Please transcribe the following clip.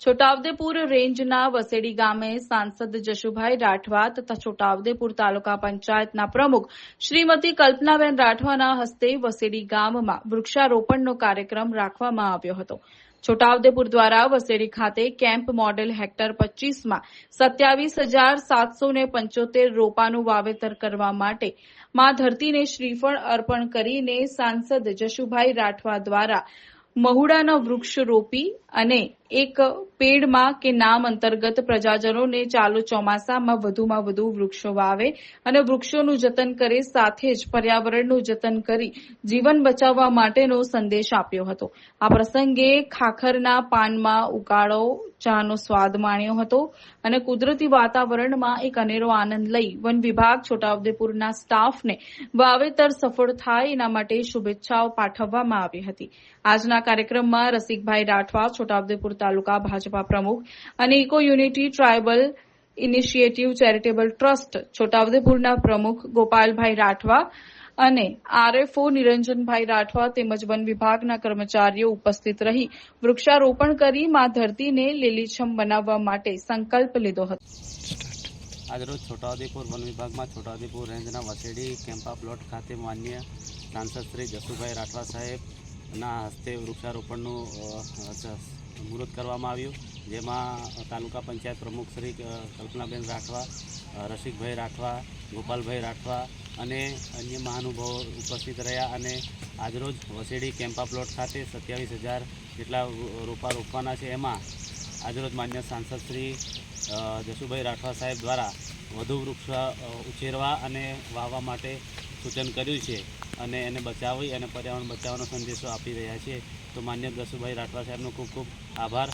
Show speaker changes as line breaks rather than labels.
છોટાઉદેપુર રેન્જના વસેડી ગામે સાંસદ જશુભાઈ રાઠવા તથા છોટાઉદેપુર તાલુકા પંચાયતના પ્રમુખ શ્રીમતી કલ્પનાબેન રાઠવાના હસ્તે વસેડી ગામમાં વૃક્ષારોપણનો કાર્યક્રમ રાખવામાં આવ્યો હતો. છોટાઉદેપુર દ્વારા વસેડી ખાતે કેમ્પ મોડેલ હેક્ટર પચીસમાં સત્યાવીસ હજાર સાતસો ને પંચોતેર રોપાનું વાવેતર કરવા માટે મા ધરતીને શ્રીફળ અર્પણ કરીને સાંસદ જશુભાઈ રાઠવા દ્વારા મહુડાના વૃક્ષ રોપી અને એક પેડમાં કે નામ અંતર્ગત પ્રજાજનોને ચાલુ ચોમાસામાં વધુમાં વધુ વૃક્ષો વાવે અને વૃક્ષોનું જતન કરે, સાથે જ પર્યાવરણનું જતન કરી જીવન બચાવવા માટેનો સંદેશ આપ્યો હતો. આ પ્રસંગે ખાખરના પાનમાં ઉકાળો, ચાનો સ્વાદ માણ્યો હતો અને કુદરતી વાતાવરણમાં એક અનેરો આનંદ લઈ વન વિભાગ છોટાઉદેપુરના સ્ટાફને વાવેતર સફળ થાય એના માટે શુભેચ્છાઓ પાઠવવામાં આવી હતી. આજના કાર્યક્રમમાં રસિકભાઈ રાઠવા છોટાઉદેપુર તાલુકા ભાજપા પ્રમુખ અને eco unity tribal initiative charitable trust છોટાઉદેપુરના પ્રમુખ ગોપાલભાઈ રાઠવા અને આરએફઓ નિરંજનભાઈ રાઠવા તેમજ વન વિભાગના કર્મચારીઓ ઉપસ્થિત રહી વૃક્ષારોપણ કરી મા ધરતીને લીલીછમ બનાવવા માટે સંકલ્પ લીધો હતો.
આજરોજ છોટાઉદેપુર વન વિભાગમાં છોટાઉદેપુર રેન્જના વસેડી કેમ્પા પ્લોટ ખાતે માન્ય સાંસદ શ્રી જસુભાઈ રાઠવા સાહેબના હસ્તે વૃક્ષારોપણનું મુહૂર્ત કરવામાં આવ્યું. જેમાં તાલુકા પંચાયત પ્રમુખ શ્રી કલ્પનાબેન રાઠવા રસિકભાઈ રાઠવા, ગોપાલભાઈ રાઠવા અને અન્ય મહાનુભાવો ઉપસ્થિત રહ્યા અને આજરોજ વસેડી કેમ્પા પ્લોટ ખાતે સત્યાવીસ હજાર જેટલા રોપા રોપવાના છે. એમાં આજરોજ માન્ય સાંસદ શ્રી જશુભાઈ રાઠવા સાહેબ દ્વારા વધુ વૃક્ષ ઉછેરવા અને વાવવા માટે સૂચન કર્યું છે અને એને બચાવી અને પર્યાવરણ બચાવવાનો સંદેશો આપી રહ્યા છે. તો માન્ય દસુભાઈ રાઠવા સાહેબનો ખૂબ ખૂબ આભાર.